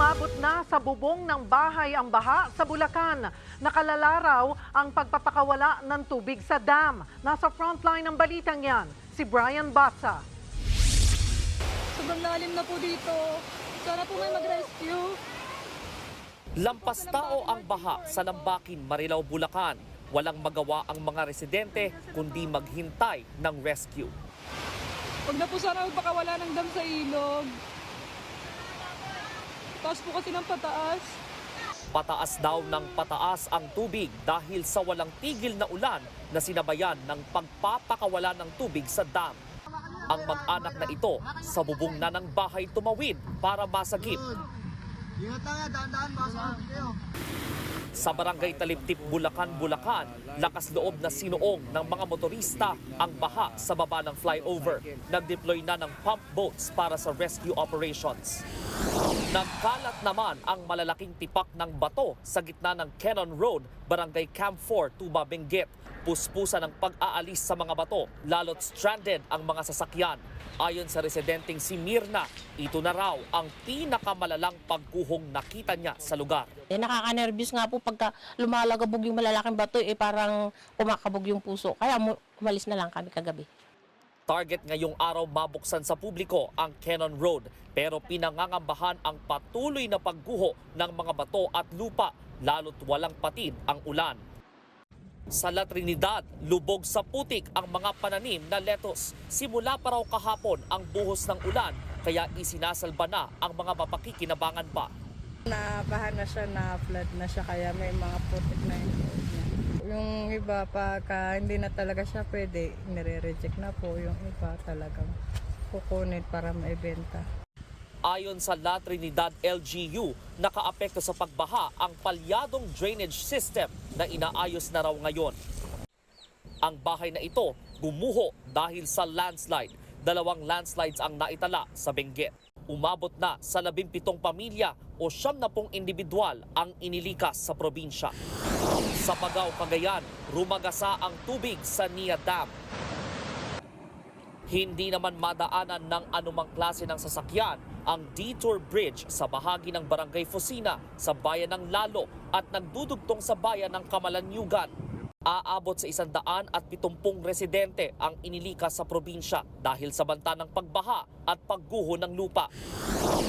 Umabot na sa bubong ng bahay ang baha sa Bulacan. Nakalalaraw ang pagpapakawala ng tubig sa dam. Nasa frontline ng balitang yan, si Brian Basa. Sobrang lalim na po dito. Sana po may mag-rescue. Lampas tao ang baha sa Lambakin, Marilao, Bulacan. Walang magawa ang mga residente kundi maghintay ng rescue. Huwag na po sana magpakawala ng dam sa ilog. Taas po kasi ng pataas. Pataas daw ng pataas ang tubig dahil sa walang tigil na ulan na sinabayan ng pagpapakawala ng tubig sa dam. Ang mag-anak na ito sa bubong na ng bahay tumawid para masagip. Ingat na nga, daan-daan, baka kayo. Sa barangay Taliptip, Bulacan, Bulacan, lakas loob na sinuong ng mga motorista ang baha sa baba ng flyover. Nag-deploy na ng pump boats para sa rescue operations. Nagkalat naman ang malalaking tipak ng bato sa gitna ng Cannon Road, Barangay Camp 4, Tuba, Benguet. Puspusan ng pag-aalis sa mga bato, lalo't stranded ang mga sasakyan. Ayon sa residenteng si Mirna, ito na raw ang pinakamalalang pagguhong nakita niya sa lugar. Eh, nakaka-nervous nga po pagka lumalagabog yung malalaking bato, eh parang kumakabog yung puso. Kaya umalis na lang kami kagabi. Target ngayong araw mabuksan sa publiko ang Cannon Road pero pinangangambahan ang patuloy na pagguho ng mga bato at lupa lalo't walang patid ang ulan. Sa La Trinidad, lubog sa putik ang mga pananim na lettuce. Simula pa raw kahapon ang buhos ng ulan kaya isinasalba na ang mga mapakikinabangan pa. Nabaha na siya, na-flood na siya, kaya may mga putik na niya. Yung iba, pagka hindi na talaga siya pwede, nire-reject na po. Yung iba talagang kukunin para maibenta. Ayon sa La Trinidad LGU, nakaapekto sa pagbaha ang palyadong drainage system na inaayos na raw ngayon. Ang bahay na ito gumuho dahil sa landslide. Dalawang landslides ang naitala sa Benguet. Umabot na sa 17 pamilya o siyam na pong individual ang inilikas sa probinsya. Sa Pagaw, Cagayan, rumagasa ang tubig sa Nia Dam. Hindi naman madaanan ng anumang klase ng sasakyan ang detour bridge sa bahagi ng Barangay Fusina sa bayan ng Lalo at nagdudugtong sa bayan ng Kamalanyugan. Aabot sa isandaan at pitumpung residente ang inilikas sa probinsya dahil sa banta ng pagbaha at pagguho ng lupa.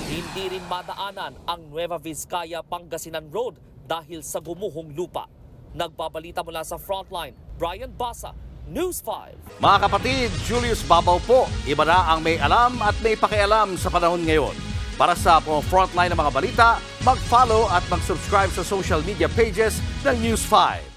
Hindi rin madaanan ang Nueva Vizcaya Pangasinan Road dahil sa gumuhong lupa. Nagbabalita mula sa Frontline, Brian Basa, News 5. Mga kapatid, Julius Babaw po. Iba na ang may alam at may pakialam sa panahon ngayon. Para sa po frontline ng mga balita, mag-follow at mag-subscribe sa social media pages ng News 5.